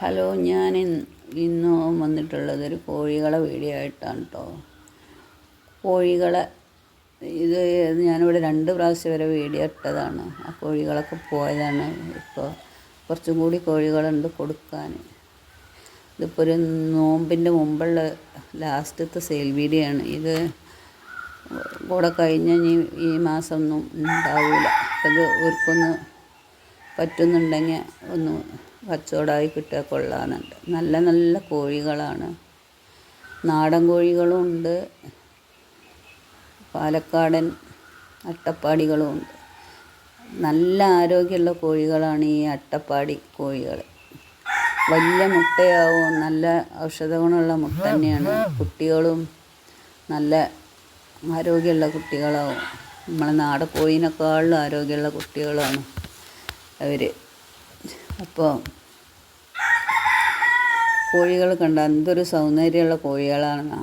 Hello ഞാൻ ഇന്ന് വന്നിട്ടുള്ളത് ഒരു കോഴികളെ വീഡിയോ ആയിട്ടാണ് കേട്ടോ കോഴികളെ ഇത് ഞാനിവിടെ രണ്ട് പ്രാവശ്യം വരെ വീഡിയോ ഇട്ടതാണ്. ആ കോഴികളൊക്കെ പോയതാണ് ഇപ്പോൾ കുറച്ചും കൂടി കോഴികളുണ്ട് കൊടുക്കാൻ. ഇതിപ്പോൾ ഒരു നോമ്പിന്റെ മുമ്പുള്ള ലാസ്റ്റത്തെ സെയിൽ വീഡിയോ ആണ് ഇത് കൂടെ കഴിഞ്ഞാൽ ഇനി ഈ മാസം ഒന്നും ഉണ്ടാവില്ല അത് അവർക്കൊന്ന് പറ്റുന്നുണ്ടെങ്കിൽ ഒന്ന് കച്ചവടമായി കിട്ടിയാൽ കൊള്ളാമെന്നുണ്ട്. നല്ല നല്ല കോഴികളാണ്. നാടൻ കോഴികളും ഉണ്ട്. പാലക്കാടൻ അട്ടപ്പാടികളും ഉണ്ട്. നല്ല ആരോഗ്യമുള്ള കോഴികളാണ് ഈ അട്ടപ്പാടി കോഴികൾ വലിയ മുട്ടയാവും നല്ല ഔഷധ ഗുണമുള്ള മുട്ട തന്നെയാണ്. കുട്ടികളും നല്ല ആരോഗ്യമുള്ള കുട്ടികളാവും. നമ്മളെ നാടൻ കോഴിനേക്കാളും ആരോഗ്യമുള്ള കുട്ടികളാണ് അവർ അപ്പോൾ കോഴികൾ കണ്ട എന്തൊരു സൗന്ദര്യമുള്ള കോഴികളാണ്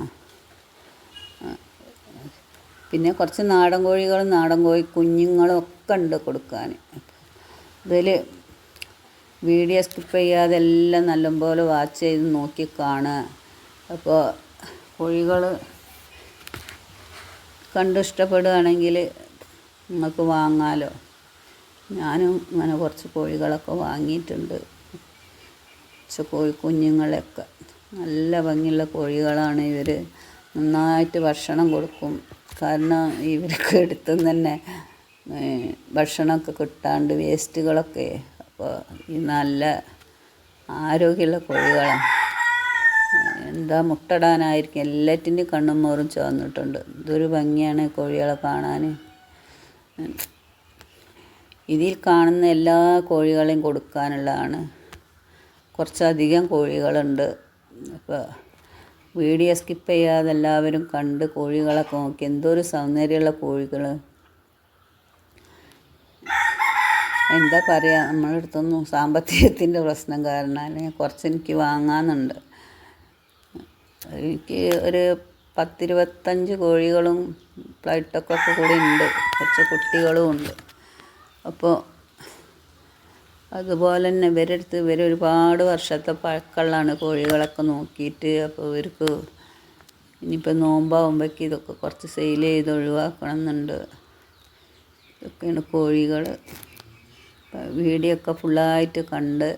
പിന്നെ കുറച്ച് നാടൻ കോഴികളും നാടൻ കോഴി കുഞ്ഞുങ്ങളും ഒക്കെ ഉണ്ട് കൊടുക്കാൻ. ഇതിൽ വീഡിയോ സ്കിപ്പ് ചെയ്യാതെ എല്ലാം നല്ലപോലെ വാച്ച് ചെയ്ത് നോക്കി കാണുക. അപ്പോൾ കോഴികൾ കണ്ട് ഇഷ്ടപ്പെടുകയാണെങ്കിൽ നിങ്ങൾക്ക് വാങ്ങാമല്ലോ ഞാനും ഇങ്ങനെ കുറച്ച് കോഴികളൊക്കെ വാങ്ങിയിട്ടുണ്ട്. കുറച്ച് കോഴി കുഞ്ഞുങ്ങളെയൊക്കെ. നല്ല ഭംഗിയുള്ള കോഴികളാണ് ഇവർ നന്നായിട്ട് ഭക്ഷണം കൊടുക്കും. കാരണം ഇവർക്ക് എടുത്തു തന്നെ ഭക്ഷണമൊക്കെ കിട്ടാണ്ട് വേസ്റ്റുകളൊക്കെ. അപ്പോൾ ഈ നല്ല ആരോഗ്യമുള്ള കോഴികളാണ് എന്താ മുട്ടടാനായിരിക്കും. എല്ലാറ്റിന്റെയും കണ്ണും മോറും ചുവന്നിട്ടുണ്ട്. ഇതൊരു ഭംഗിയാണ് കോഴികളെ കാണാൻ ഇതിൽ കാണുന്ന എല്ലാ കോഴികളെയും കൊടുക്കാനുള്ളതാണ്. കുറച്ചധികം കോഴികളുണ്ട്. അപ്പോൾ വീഡിയോ സ്കിപ്പ് ചെയ്യാതെ എല്ലാവരും കണ്ട് കോഴികളൊക്കെ നോക്കി. എന്തൊരു സൗന്ദര്യമുള്ള കോഴികൾ എന്താ പറയുക നമ്മളെടുത്തൊന്നും സാമ്പത്തികത്തിന്റെ പ്രശ്നം കാരണം കുറച്ച് എനിക്ക് വാങ്ങാനുണ്ട്. എനിക്ക് ഒരു പത്തിരുപത്തഞ്ച് കോഴികളും ഫ്ലൈറ്റൊക്കെ കൂടി ഉണ്ട്. കുറച്ച് കുട്ടികളും ഉണ്ട്. അപ്പോൾ അതുപോലെ തന്നെ ഇവരുടെ അടുത്ത് ഇവർ ഒരുപാട് വർഷത്തെ പഴക്കമുള്ളതാണ് കോഴികളൊക്കെ നോക്കിയിട്ട് അപ്പോൾ ഇവർക്ക് ഇനിയിപ്പോൾ നോമ്പാകുമ്പോഴേക്ക് ഇതൊക്കെ കുറച്ച് സെയിൽ ചെയ്ത് ഒഴിവാക്കണം എന്നുണ്ട് ഇതൊക്കെയാണ് കോഴികൾ. വീഡിയോ ഒക്കെ ഫുള്ളായിട്ട് കണ്ട്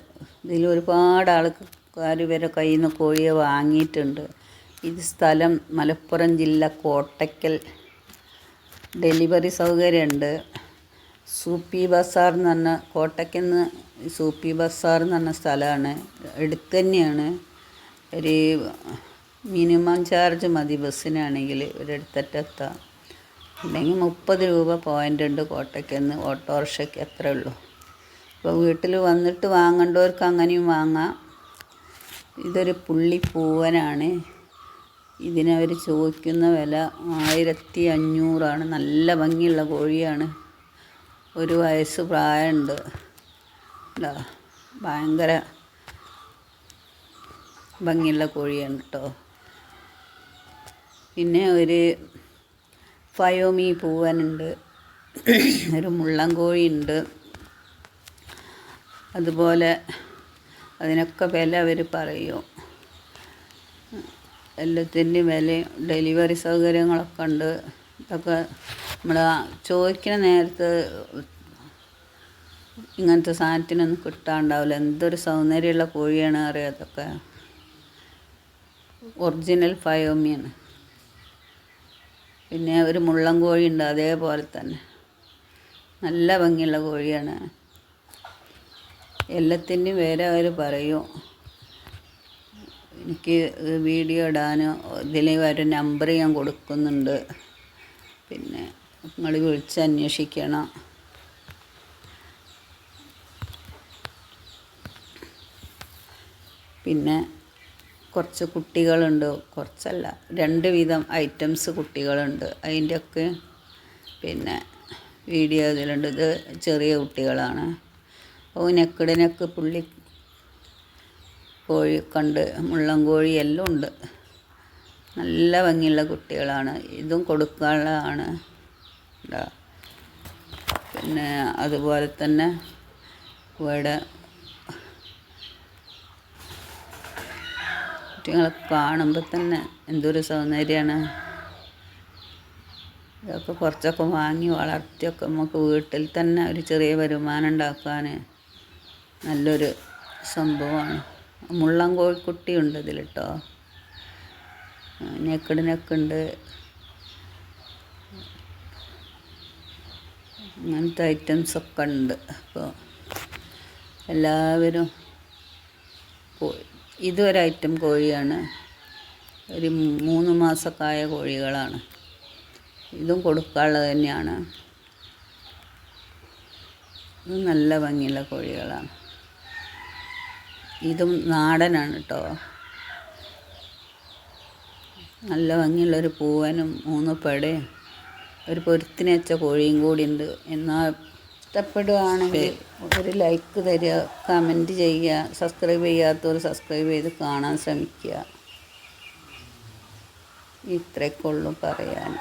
ഇതിൽ ഒരുപാട് ആൾക്കാർ ഇവരെ കയ്യിൽ നിന്ന് കോഴിയെ വാങ്ങിയിട്ടുണ്ട്. ഇത് സ്ഥലം മലപ്പുറം ജില്ല കോട്ടയ്ക്കൽ. ഡെലിവറി സൗകര്യമുണ്ട്. സൂപ്പി ബസാർ എന്ന് പറഞ്ഞ കോട്ടയ്ക്കൽ നിന്ന് സൂപ്പി ബസാർ എന്ന് പറഞ്ഞ സ്ഥലമാണ്. അടുത്ത് തന്നെയാണ്. ഒരു മിനിമം ചാർജ് മതി ബസ്സിനാണെങ്കിൽ ഒരിടത്തറ്റ എത്താം അല്ലെങ്കിൽ മുപ്പത് രൂപ പോയിന്റ് ഉണ്ട് കോട്ടയ്ക്കൽ നിന്ന് ഓട്ടോറിക്ഷയ്ക്ക് എത്ര ഉള്ളൂ. അപ്പോൾ വീട്ടിൽ വന്നിട്ട് വാങ്ങേണ്ടവർക്ക് അങ്ങനെയും വാങ്ങാം. ഇതൊരു പുള്ളിപ്പൂവനാണ് ഇതിനവർ ചോദിക്കുന്ന വില ആയിരത്തി അഞ്ഞൂറാണ്. നല്ല ഭംഗിയുള്ള കോഴിയാണ്. ഒരു വയസ്സ് പ്രായമുണ്ട്. എന്താ ഭയങ്കര ഭംഗിയുള്ള കോഴിയാണ് കേട്ടോ. പിന്നെ ഒരു ഫയോമി പൂവനുണ്ട്. ഒരു മുള്ളൻ കോഴിയുണ്ട്. അതുപോലെ അതിനൊക്കെ വില അവർ പറയും. എല്ലാത്തിന്റെയും വില ഡെലിവറി സൗകര്യങ്ങളൊക്കെ ഉണ്ട്. ഇതൊക്കെ നമ്മൾ ചോദിക്കുന്ന നേരത്ത് ഇങ്ങനത്തെ സാധനത്തിനൊന്നും കിട്ടാണ്ടാവില്ല. എന്തൊരു സൗന്ദര്യമുള്ള കോഴിയാണ് അറിയാം അതൊക്കെ? ഒറിജിനൽ ഫയോമിയാണ്. പിന്നെ ഒരു മുള്ളൻ കോഴിയുണ്ട് അതേപോലെ തന്നെ. നല്ല ഭംഗിയുള്ള കോഴിയാണ്. എല്ലാത്തിന്റെയും വേറെ അവർ പറയും. എനിക്ക് വീഡിയോ ഇടാനോ ഇതിൽ ഒരു നമ്പർ ഞാൻ കൊടുക്കുന്നുണ്ട്. പിന്നെ നിങ്ങൾ വിളിച്ച് അന്വേഷിക്കണം. പിന്നെ കുറച്ച് കുട്ടികളുണ്ട്. കുറച്ചല്ല രണ്ട് വിധം ഐറ്റംസ് കുട്ടികളുണ്ട്. അതിന്റെയൊക്കെ പിന്നെ വീഡിയോ ഇതിലുണ്ട്. ഇത് ചെറിയ കുട്ടികളാണ്. ഓ നെക്കിടിനൊക്കെ പുള്ളി കോഴി കണ്ട് മുള്ളൻ കോഴി എല്ലാം ഉണ്ട്. നല്ല ഭംഗിയുള്ള കുട്ടികളാണ്. ഇതും കൊടുക്കാനുള്ളതാണ്. പിന്നെ അതുപോലെ തന്നെ ഇവിടെ കുട്ടികളെ കാണുമ്പോൾ തന്നെ എന്തൊരു സൗന്ദര്യമാണ്. ഇതൊക്കെ കുറച്ചൊക്കെ വാങ്ങി വളർത്തിയൊക്കെ നമുക്ക് വീട്ടിൽ തന്നെ ഒരു ചെറിയ വരുമാനം ഉണ്ടാക്കാൻ നല്ലൊരു സംഭവമാണ്. മുള്ളൻ കോഴിക്കുട്ടിയുണ്ട് ഇതിൽ കേട്ടോ നെക്കട് നെക്കുണ്ട് അങ്ങനത്തെ ഐറ്റംസൊക്കെ ഉണ്ട്. അപ്പോൾ എല്ലാവരും കോഴി ഇതൊരൈറ്റം കോഴിയാണ്. ഒരു മൂന്ന് മാസക്കായ കോഴികളാണ്. ഇതും കൊടുക്കാനുള്ളത് തന്നെയാണ്. ഇത് നല്ല ഭംഗിയുള്ള കോഴികളാണ്. ഇതും നാടനാണ് കേട്ടോ നല്ല ഭംഗിയുള്ളൊരു പൂവനും മൂന്ന് പെടയും ഒരു പൊരുത്തിന് വെച്ച കോഴിയും കൂടി ഉണ്ട്. എന്നാൽ ഇഷ്ടപ്പെടുകയാണെങ്കിൽ ഒരു ലൈക്ക് തരിക കമന്റ് ചെയ്യുക സബ്സ്ക്രൈബ് ചെയ്യാത്തവർ സബ്സ്ക്രൈബ് ചെയ്ത് കാണാൻ ശ്രമിക്കുക. ഇത്രയൊക്കെ ഉള്ളൂ പറയാൻ.